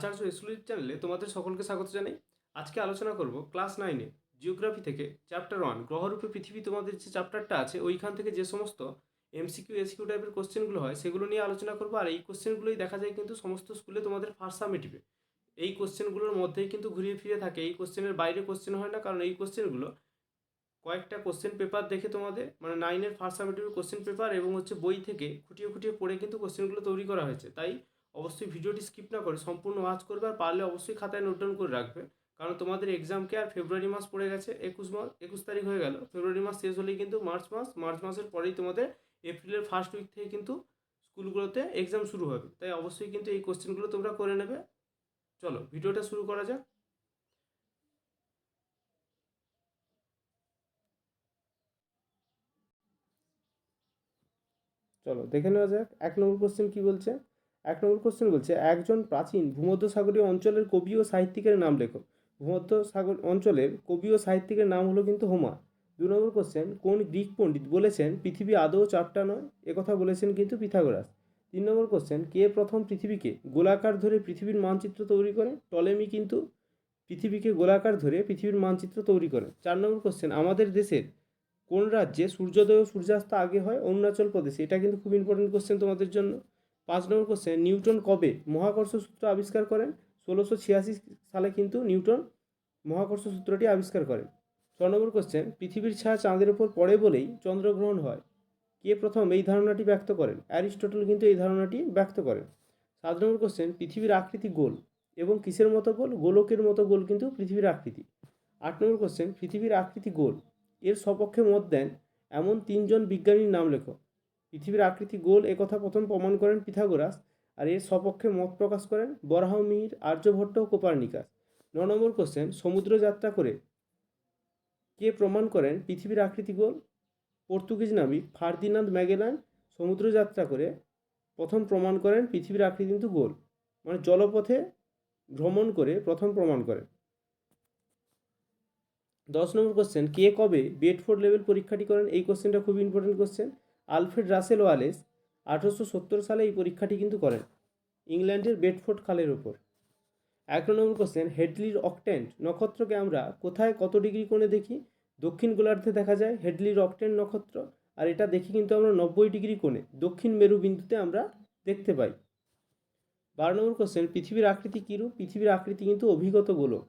আচার্য এসুলির চ্যানেলে তোমাদের সকলকে স্বাগত জানাই। আজকে আলোচনা করব ক্লাস নাইনে জিওগ্রাফি থেকে চ্যাপ্টার ওয়ান গ্রহরূপে পৃথিবী তোমাদের যে চ্যাপ্টারটা আছে, ওইখান থেকে যে সমস্ত এমসিকিউ এসকিউ টাইপের কোশ্চেনগুলো হয়, সেগুলো নিয়ে আলোচনা করব। আর এই কোশ্চেনগুলোই দেখা যায় কিন্তু সমস্ত স্কুলে তোমাদের ফার্স্ট সামেটিভে এই কোশ্চেনগুলোর মধ্যেই কিন্তু ঘুরিয়ে ফিরে থাকে। এই কোশ্চেনের বাইরে কোশ্চেন হয় না, কারণ এই কোশ্চেনগুলো কয়েকটা কোশ্চেন পেপার দেখে তোমাদের মানে নাইনের ফার্স্ট সামেটিভের কোশ্চেন পেপার এবং হচ্ছে বই থেকে খুঁটিয়ে খুঁটিয়ে পড়ে কিন্তু কোশ্চেনগুলো তৈরি করা হয়েছে। তাই অবশ্যই ভিডিওটি স্কিপ না করে সম্পূর্ণ ওয়াচ করবে আর পারলে অবশ্যই খাতায় নোট ডাউন করে রাখবে। কারণ তোমাদের এক্সামকে আর ফেব্রুয়ারি মাস পড়ে গেছে, একুশ মাস একুশ তারিখ হয়ে গেল। ফেব্রুয়ারি মাস শেষ হলেই কিন্তু মার্চ মাস মার্চ মাসের পরেই তোমাদের এপ্রিলের ফার্স্ট উইক থেকে কিন্তু স্কুলগুলোতে এক্সাম শুরু হবে। তাই অবশ্যই কিন্তু এই কোশ্চেনগুলো তোমরা করে নেবে। চলো, ভিডিওটা শুরু করা যাক। চলো, দেখে নেওয়া যাক। এক নম্বর কোশ্চেন কি বলছে? এক নম্বর কোশ্চেন বলছে, একজন প্রাচীন ভূমধ্যসাগরীয় অঞ্চলের কবি ও সাহিত্যিকের নাম লেখো ভূমধ্যসাগর অঞ্চলের কবি ও সাহিত্যিকের নাম হলো কিন্তু হোমার। দু নম্বর কোশ্চেন কোন গ্রিক পণ্ডিত বলেছেন, পৃথিবী আদৌ চারটা নয়? একথা বলেছেন কিন্তু পিথাগোরাস। তিন নম্বর কোশ্চেন কে প্রথম পৃথিবীকে গোলাকার ধরে পৃথিবীর মানচিত্র তৈরি করে? টলেমি কিন্তু পৃথিবীকে গোলাকার ধরে পৃথিবীর মানচিত্র তৈরি করে। চার নম্বর কোশ্চেন আমাদের দেশের কোন রাজ্যে সূর্যোদয় ও সূর্যাস্ত আগে হয়? অরুণাচল প্রদেশে। এটা কিন্তু খুব ইম্পর্টেন্ট কোশ্চেন তোমাদের জন্য। পাঁচ নম্বর কোশ্চেন নিউটন কবে মহাকর্ষ সূত্র আবিষ্কার করেন? ষোলোশো ছিয়াশি সালে কিন্তু নিউটন মহাকর্ষ সূত্রটি আবিষ্কার করেন। ছ নম্বর কোশ্চেন পৃথিবীর ছায়া চাঁদের ওপর পড়ে বলেই চন্দ্রগ্রহণ হয়। কে প্রথম এই ধারণাটি ব্যক্ত করেন? অ্যারিস্টটল কিন্তু এই ধারণাটি ব্যক্ত করেন। সাত নম্বর কোশ্চেন পৃথিবীর আকৃতি গোল এবং কিসের মতো গোল? গোলকের মতো গোল কিন্তু পৃথিবীর আকৃতি। আট নম্বর কোশ্চেন পৃথিবীর আকৃতি গোল। এর সপক্ষে মত দেন এমন তিনজন বিজ্ঞানীর নাম লেখো। পৃথিবীর আকৃতি গোল একথা প্রথম প্রমাণ করেন পিথাগোরাস, আর এর সপক্ষে মত প্রকাশ করেন বরাহমিহির আর্যভট্ট ও কোপার্নিকাস। ন নম্বর কোশ্চেন সমুদ্র যাত্রা করে কে প্রমাণ করেন পৃথিবীর আকৃতি গোল? পর্তুগিজ নাবিক ফার্দিনান্দ ম্যাগেলান সমুদ্র যাত্রা করে প্রথম প্রমাণ করেন পৃথিবীর আকৃতি কিন্তু গোল মানে জলপথে ভ্রমণ করে প্রথম প্রমাণ করেন। দশ নম্বর কোশ্চেন কে কবে বেডফোর্ড লেভেল পরীক্ষাটি করেন? এই কোশ্চেনটা খুব important question Alfred Russel Wallace আঠারোশো সত্তর সালে এই পরীক্ষাটি কিন্তু করেন, ইংল্যান্ডের বেডফোর্ড খালের ওপর। এক নম্বর কোশ্চেন হেডলির অকটেন্ট নক্ষত্রকে আমরা কোথায় কত ডিগ্রি কোণে দেখি? দক্ষিণ গোলার্ধে দেখা যায় হেডলির অকটেন্ট নক্ষত্র, আর এটা দেখি কিন্তু আমরা নব্বই ডিগ্রি কোণে, দক্ষিণ মেরু বিন্দুতে আমরা দেখতে পাই। বারো নম্বর কোশ্চেন পৃথিবীর আকৃতি কীরূপ? পৃথিবীর আকৃতি কিন্তু অভিগত গোলক।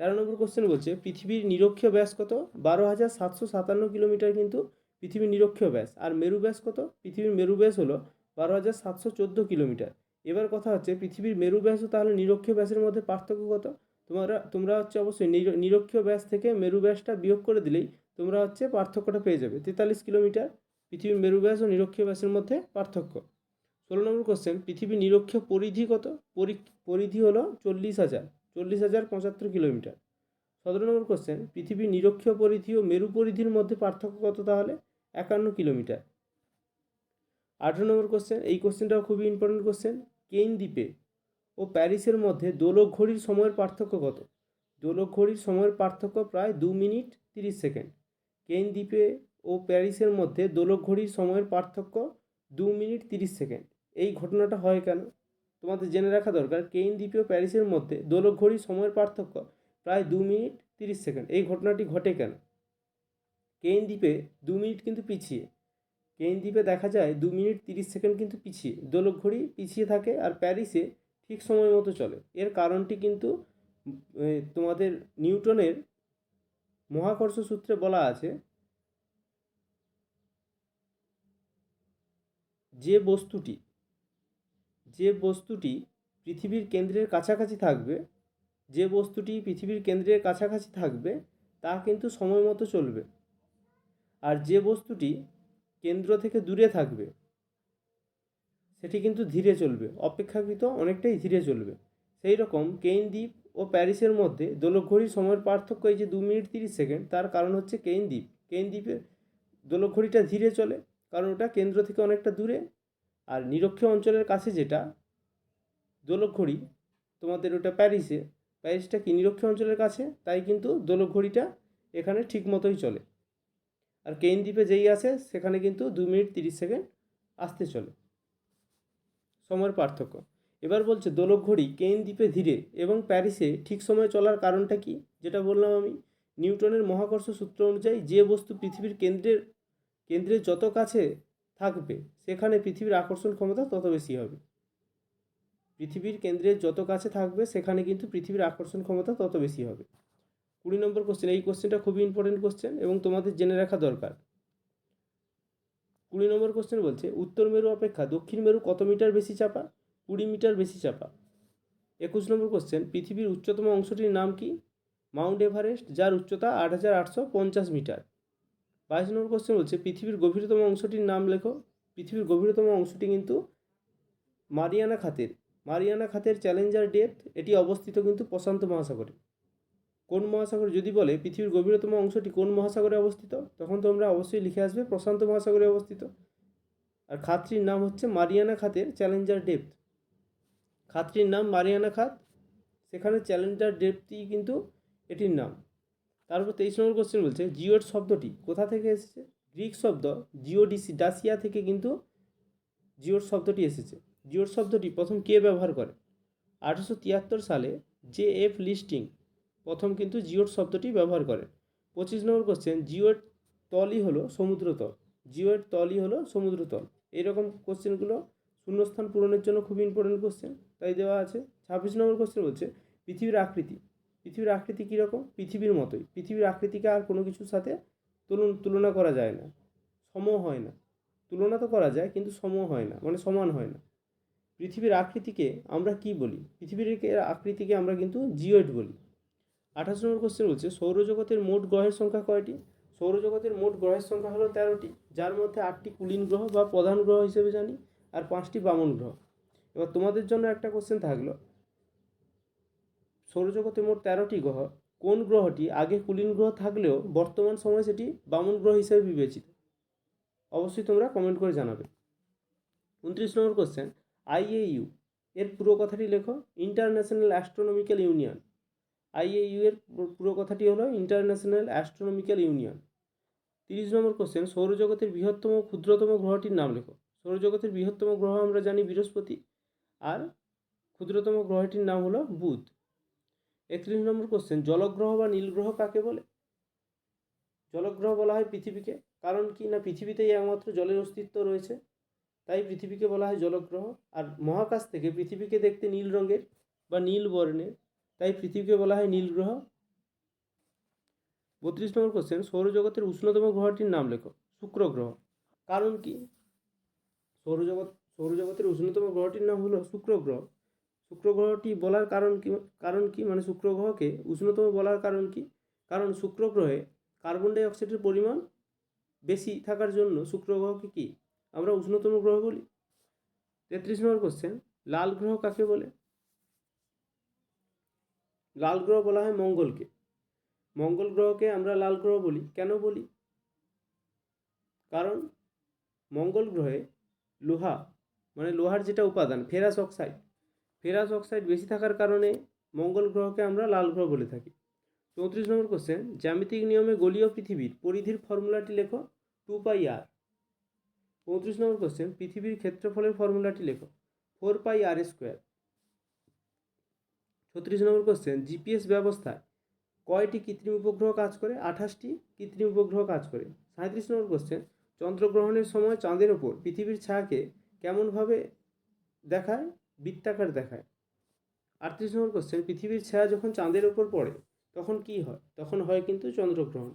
তেরো নম্বর কোশ্চেন বলছে, পৃথিবীর নিরক্ষীয় ব্যাস কত? বারো হাজার সাতশো সাতান্ন কিলোমিটার কিন্তু পৃথিবীর নিরক্ষীয় ব্যাস। আর মেরু ব্যাস কত? পৃথিবীর মেরু ব্যাস হলো বারো হাজার সাতশো চোদ্দ কিলোমিটার। এবার কথা হচ্ছে, পৃথিবীর মেরু ব্যাস ও তাহলে নিরক্ষীয় ব্যাসের মধ্যে পার্থক্য কত? তোমরা তোমরা হচ্ছে অবশ্যই নির- নিরক্ষীয় ব্যাস থেকে মেরু ব্যাসটা বিয়োগ করে দিলেই তোমরা হচ্ছে পার্থক্যটা পেয়ে যাবে। তেতাল্লিশ কিলোমিটার, পৃথিবীর মেরু ব্যাস ও নিরক্ষীয় ব্যাসের মধ্যে পার্থক্য। ষোলো নম্বর কোশ্চেন পৃথিবীর নিরক্ষীয় পরিধি কত? পরি- পরিধি হলো চল্লিশ হাজার চল্লিশ হাজার পঁচাত্তর কিলোমিটার। সতেরো নম্বর কোশ্চেন পৃথিবীর নিরক্ষীয় পরিধি ও মেরু পরিধির মধ্যে পার্থক্য কত তাহলে? একান্ন কিলোমিটার। আঠেরো নম্বর কোশ্চেন এই কোশ্চেনটাও খুবই ইম্পর্টেন্ট কোশ্চেন কেইন দ্বীপে ও প্যারিসের মধ্যে দোলক ঘড়ির সময়ের পার্থক্য কত? দোলক ঘড়ির সময়ের পার্থক্য প্রায় দু মিনিট তিরিশ সেকেন্ড। কেইন দ্বীপে ও প্যারিসের মধ্যে দোলক ঘড়ির সময়ের পার্থক্য দু মিনিট তিরিশ সেকেন্ড। এই ঘটনাটা হয় কেন? তোমাদের জেনে রাখা দরকার, কেইন দ্বীপে ও প্যারিসের মধ্যে দোলক ঘড়ির সময়ের পার্থক্য প্রায় দু মিনিট তিরিশ সেকেন্ড। এই ঘটনাটি ঘটে কেন? কেইন দ্বীপে দু মিনিট কিন্তু পিছিয়ে। কেইন দ্বীপে দেখা যায় দু মিনিট তিরিশ সেকেন্ড কিন্তু পিছিয়ে। দোলক ঘড়ি পিছিয়ে থাকে আর প্যারিসে ঠিক সময় মতো চলে। এর কারণটি কিন্তু তোমাদের নিউটনের মহাকর্ষ সূত্রে বলা আছে, যে বস্তুটি যে বস্তুটি পৃথিবীর কেন্দ্রের কাছাকাছি থাকবে, যে বস্তুটি পৃথিবীর কেন্দ্রের কাছাকাছি থাকবে, তা কিন্তু সময় মতো চলবে। আর যে বস্তুটি কেন্দ্র থেকে দূরে থাকবে, সেটি কিন্তু ধীরে চলবে। অপেক্ষাকৃত অনেকটাই ধীরে চলবে। সেই রকম কেইন দ্বীপ ও প্যারিসের মধ্যে দোলকঘড়ির সময়ের পার্থক্য এই যে দু মিনিট তিরিশ সেকেন্ড, তার কারণ হচ্ছে কেইন দ্বীপ। কেইন দ্বীপে দোলকঘড়িটা ধীরে চলে, কারণ ওটা কেন্দ্র থেকে অনেকটা দূরে। আর নিরক্ষীয় অঞ্চলের কাছে যেটা, দোলকঘড়ি, তোমাদের ওটা প্যারিসে। প্যারিসটা কি নিরক্ষীয় অঞ্চলের কাছে? তাই কিন্তু দোলকঘড়িটা এখানে ঠিক মতোই চলে। আর কেইন দ্বীপে যেই আসে সেখানে কিন্তু দু মিনিট তিরিশ সেকেন্ড আসতে চলে। সময়ের পার্থক্য। এবার বলছে, দোলক ঘড়ি কেইন দ্বীপে ধীরে এবং প্যারিসে ঠিক সময়ে চলার কারণটা কি? যেটা বললাম আমি, নিউটনের মহাকর্ষ সূত্র অনুযায়ী যে বস্তু পৃথিবীর কেন্দ্রের কেন্দ্রের যত কাছে থাকবে, সেখানে পৃথিবীর আকর্ষণ ক্ষমতা তত বেশি হবে। পৃথিবীর কেন্দ্রের যত কাছে থাকবে, সেখানে কিন্তু পৃথিবীর আকর্ষণ ক্ষমতা তত বেশি হবে। কুড়ি নম্বর কোশ্চেন এই কোশ্চেনটা খুবই ইম্পর্টেন্ট কোশ্চেন এবং তোমাদের জেনে রাখা দরকার। কুড়ি নম্বর কোশ্চেন বলছে, উত্তর মেরু অপেক্ষা দক্ষিণ মেরু কত মিটার বেশি চাপা? কুড়ি মিটার বেশি চাপা। একুশ নম্বর কোশ্চেন পৃথিবীর উচ্চতম অংশটির নাম কি? মাউন্ট এভারেস্ট, যার উচ্চতা আট হাজার আটশো পঞ্চাশ মিটার। বাইশ নম্বর কোশ্চেন বলছে, পৃথিবীর গভীরতম অংশটির নাম লেখো। পৃথিবীর গভীরতম অংশটি কিন্তু মারিয়ানা খাতের। মারিয়ানা খাতের চ্যালেঞ্জার ডেপথ এটি অবস্থিত কিন্তু প্রশান্ত মহাসাগরে। কোন মহাসাগরে, যদি বলে পৃথিবীর গভীরতম অংশটি কোন মহাসাগরে অবস্থিত, তখন তোমরা অবশ্যই লিখে আসবে প্রশান্ত মহাসাগরে অবস্থিত। আর খাতটির নাম হচ্ছে মারিয়ানা খাতের চ্যালেঞ্জার ডেপথ। খাতটির নাম মারিয়ানা খাত, সেখানে চ্যালেঞ্জার ডেপথই কিন্তু এটির নাম। তারপর তেইশ নম্বর কোশ্চেন বলছে, জিওড শব্দটি কোথা থেকে এসেছে? গ্রিক শব্দ জিওডিসি ডাসিয়া থেকে কিন্তু জিওর শব্দটি এসেছে। জিওড শব্দটি প্রথম কে ব্যবহার করে? আঠেরোশো তিয়াত্তর সালে জে এফ লিস্টিং প্রথম কিন্তু জিওড শব্দটি ব্যবহার করে। পঁচিশ নম্বর কোশ্চেন জিওড তলই হলো সমুদ্রতল জিওড তলই হলো সমুদ্রতল এইরকম কোশ্চেনগুলো শূন্যস্থান পূরণের জন্য খুবই ইম্পর্টেন্ট কোশ্চেন তাই দেওয়া আছে। ছাব্বিশ নম্বর কোশ্চেন বলছে, পৃথিবীর আকৃতি। পৃথিবীর আকৃতি কীরকম? পৃথিবীর মতোই। পৃথিবীর আকৃতিকে আর কোনো কিছুর সাথে তুলন করা যায় না। সম হয় না। তুলনা তো করা যায়, কিন্তু সম হয় না মানে সমান হয় না। পৃথিবীর আকৃতিকে আমরা কি বলি? পৃথিবীর আকৃতিকে আমরা কিন্তু জিওয়েড বলি। আঠাশ নম্বর কোশ্চেন বলছে, সৌরজগতের মোট গ্রহের সংখ্যা কয়টি? সৌরজগতের মোট গ্রহের সংখ্যা হলো তেরোটি, যার মধ্যে আটটি কুলীন গ্রহ বা প্রধান গ্রহ হিসেবে জানি, আর পাঁচটি বামন গ্রহ। এবার তোমাদের জন্য একটা কোশ্চেন থাকল, সৌরজগতে মোট তেরোটি গ্রহ, কোন গ্রহটি আগে কুলীন গ্রহ থাকলেও বর্তমান সময়ে সেটি বামন গ্রহ হিসেবে বিবেচিত? অবশ্যই তোমরা কমেন্ট করে জানাবে। উনত্রিশ নম্বর কোশ্চেন আইএইউ এর পুরো কথাটি লেখো, ইন্টারন্যাশনাল অ্যাস্ট্রোনমিক্যাল ইউনিয়ন। আইএইউ এর পুরো কথাটি হলো ইন্টারন্যাশনাল অ্যাস্ট্রোনমিক্যাল ইউনিয়ন তিরিশ নম্বর কোশ্চেন সৌরজগতের বৃহত্তম ক্ষুদ্রতম গ্রহটির নাম লেখো। সৌরজগতের বৃহত্তম গ্রহ আমরা জানি বৃহস্পতি, আর ক্ষুদ্রতম গ্রহটির নাম হলো বুধ। একত্রিশ নম্বর কোশ্চেন জলগ্রহ বা নীলগ্রহ কাকে বলে? জলগ্রহ বলা হয় পৃথিবীকে, কারণ কি না পৃথিবীতেই একমাত্র জলের অস্তিত্ব রয়েছে? তাই পৃথিবীকে বলা হয় জলগ্রহ, আর মহাকাশ থেকে পৃথিবীকে দেখতে নীল রঙের বা নীল বর্ণের তাই পৃথিবীকে বলা হয় নীল গ্রহ। বত্রিশ নম্বর কোশ্চেন সৌরজগতের উষ্ণতম গ্রহটির নাম লেখো, শুক্র গ্রহ। কারণ কি? সৌরজগৎ, সৌরজগতের উষ্ণতম গ্রহটির নাম হলো শুক্র গ্রহ। শুক্র গ্রহটি বলার কারণ কি কারণ কি? মানে শুক্র গ্রহকে উষ্ণতম বলার কারণ কি? কারণ শুক্র গ্রহে কার্বন ডাই অক্সাইডের পরিমাণ বেশি থাকার জন্য শুক্র গ্রহকে কি? আমরা উষ্ণতম গ্রহ বলি। তেত্রিশ নম্বর কোশ্চেন লাল গ্রহ কাকে বলে? লাল গ্রহ বলা হয় মঙ্গলকে। মঙ্গল গ্রহকে আমরা লাল গ্রহ বলি। কেন বলি? কারণ মঙ্গল গ্রহে লোহা মানে লোহার যেটা উপাদান, ফেরাস অক্সাইড ফেরাস অক্সাইড বেশি থাকার কারণে মঙ্গল গ্রহকে আমরা লাল গ্রহ বলে থাকি। চৌত্রিশ নম্বর কোশ্চেন জ্যামিতিক নিয়মে গলীয় পৃথিবীর পরিধির ফর্মুলাটি লেখো, টু পাই আর। পঁয়ত্রিশ নম্বর কোশ্চেন পৃথিবীর ক্ষেত্রফলের ফর্মুলাটি লেখো, ফোর পাই আর স্কোয়ার। ছত্রিশ নম্বর কোশ্চেন জিপিএস ব্যবস্থায় কয়টি কৃত্রিম উপগ্রহ কাজ করে? আঠাশটি কৃত্রিম উপগ্রহ কাজ করে। সাঁত্রিশ নম্বর কোশ্চেন চন্দ্রগ্রহণের সময় চাঁদের ওপর পৃথিবীর ছায়াকে কেমনভাবে দেখায়? বৃত্তাকার দেখায়। আটত্রিশ নম্বর কোশ্চেন পৃথিবীর ছায়া যখন চাঁদের ওপর পড়ে, তখন কি হয়? তখন হয় কিন্তু চন্দ্রগ্রহণ।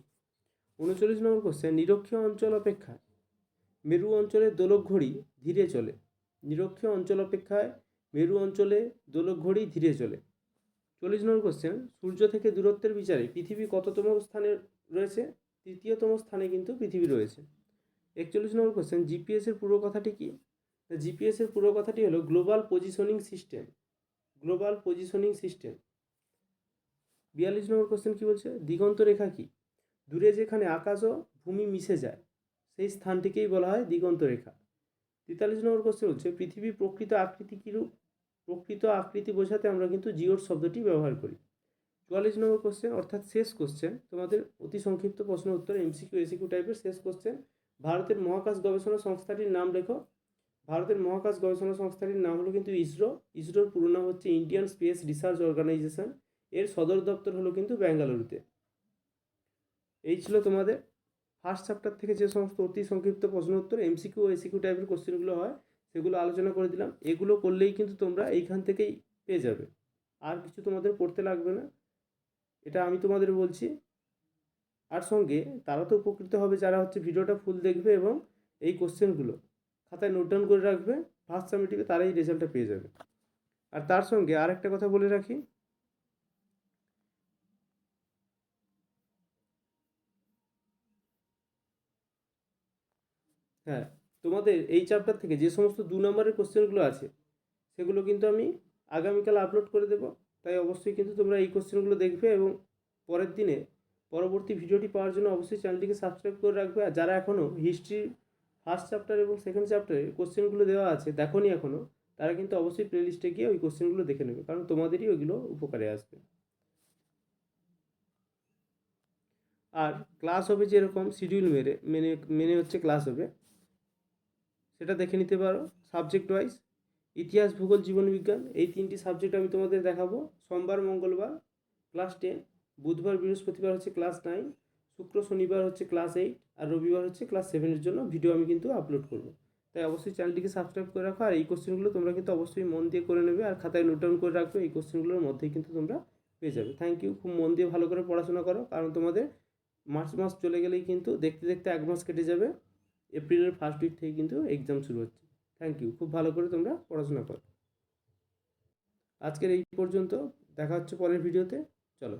উনচল্লিশ নম্বর কোশ্চেন নিরক্ষীয় অঞ্চল অপেক্ষা মেরু অঞ্চলে দোলক ঘড়ি ধীরে চলে। নিরক্ষীয় অঞ্চল অপেক্ষায় মেরু অঞ্চলে দোলক ঘড়ি ধীরে চলে। চল্লিশ নম্বর কোশ্চেন সূর্য থেকে দূরত্বের বিচারে পৃথিবী কততম স্থানে রয়েছে? তৃতীয়তম স্থানে কিন্তু পৃথিবী রয়েছে। একচল্লিশ নম্বর কোশ্চেন জিপিএসের পুরো কথাটি কী? জিপিএসের পুরো কথাটি হলো global positioning system global positioning system বিয়াল্লিশ নম্বর কোশ্চেন কি বলছে? দিগন্ত রেখা কি? দূরে যেখানে আকাশ ও ভূমি মিশে যায়, সেই স্থানটিকেই বলা হয় দিগন্ত রেখা। তেতাল্লিশ নম্বর কোশ্চেন হচ্ছে পৃথিবীর প্রকৃত আকৃতি কীরূপ প্রকৃত আকৃতি বোঝাতে আমরা কিন্তু জিওর শব্দটি ব্যবহার করি। চুয়াল্লিশ নম্বর কোশ্চেন অর্থাৎ শেষ কোশ্চেন তোমাদের অতি সংক্ষিপ্ত প্রশ্ন উত্তর এমসিকিউ এসিকিউ টাইপের শেষ কোশ্চেন ভারতের মহাকাশ গবেষণা সংস্থাটির নাম লেখো। ভারতের মহাকাশ গবেষণা সংস্থাটির নাম হলো কিন্তু ইসরো। ইসরোর পুরো নাম হচ্ছে ইন্ডিয়ান স্পেস রিসার্চ অর্গানাইজেশন এর সদর দপ্তর হলো কিন্তু ব্যাঙ্গালুরুতে। এই ছিল তোমাদের ফার্স্ট চ্যাপ্টার থেকে যে সমস্ত অতি সংক্ষিপ্ত প্রশ্ন উত্তর এমসিকিউ এসিকিউ টাইপের কোশ্চেনগুলো হয়। সেগুলো আলোচনা করে দিলাম। এগুলো করলেই কিন্তু তোমরা এইখান থেকেই পেয়ে যাবে। আর কিছু তোমাদের পড়তে লাগবে না। এটা আমি তোমাদের বলছি। আর সঙ্গে তারা তো উপকৃত হবে যারা হচ্ছে ভিডিওটা ফুল দেখবে এবং এই কোশ্চেনগুলো খাতায় নোট ডাউন করে রাখবে। ফার্স্ট সামিটিভে তারাই রেজাল্টটা পেয়ে যাবে। আর তার সঙ্গে আর একটা কথা বলে রাখি হ্যাঁ তোমাদের এই চ্যাপ্টার থেকে যে সমস্ত দু নম্বরের কোশ্চেনগুলো আছে, সেগুলো কিন্তু আমি আগামীকাল আপলোড করে দেবো। তাই অবশ্যই কিন্তু তোমরা এই কোশ্চেনগুলো দেখবে এবং পরের দিনে পরবর্তী ভিডিওটি পাওয়ার জন্য অবশ্যই চ্যানেলটিকে সাবস্ক্রাইব করে রাখবে। আর যারা এখনও হিস্ট্রি ফার্স্ট চ্যাপ্টার এবং সেকেন্ড চ্যাপ্টারে কোশ্চেনগুলো দেওয়া আছে, দেখোনি এখনও তারা কিন্তু অবশ্যই প্লেলিস্টে গিয়ে ওই কোশ্চেনগুলো দেখে নেবে, কারণ তোমাদেরই ওইগুলো উপকারে আসবে। আর ক্লাস হবে যেরকম শিডিউল মেরে, মেনে মেনে হচ্ছে ক্লাস হবে। সেটা দেখে নিতে পারো সাবজেক্ট ওয়াইজ ইতিহাস, ভূগোল, জীবনবিজ্ঞান, এই তিনটি সাবজেক্ট আমি তোমাদের দেখাবো। সোমবার, মঙ্গলবার ক্লাস টেন বুধবার, বৃহস্পতিবার হচ্ছে ক্লাস নাইন শুক্র, শনিবার হচ্ছে ক্লাস এইট আর রবিবার হচ্ছে ক্লাস সেভেনের জন্য ভিডিও আমি কিন্তু আপলোড করব। তাই অবশ্যই চ্যানেলটিকে সাবস্ক্রাইব করে রাখো। আর এই কোশ্চেনগুলো তোমরা কিন্তু অবশ্যই মন দিয়ে করে নেবে। আর খাতায় নোট ডাউন করে রাখবে। এই কোশ্চেনগুলোর মধ্যেই কিন্তু তোমরা পেয়ে যাবে। থ্যাংক ইউ খুব মন দিয়ে ভালো করে পড়াশোনা করো। কারণ তোমাদের মার্চ মাস চলে গেলেই কিন্তু দেখতে দেখতে এক মাস কেটে যাবে। এপ্রিলের ফার্স্ট উইক থেকে কিন্তু এক্সাম শুরু হচ্ছে। থ্যাংক ইউ খুব ভালো করে তোমরা পড়াশোনা করো। আজকের এই পর্যন্ত, দেখা হচ্ছে পরের ভিডিওতে চলো।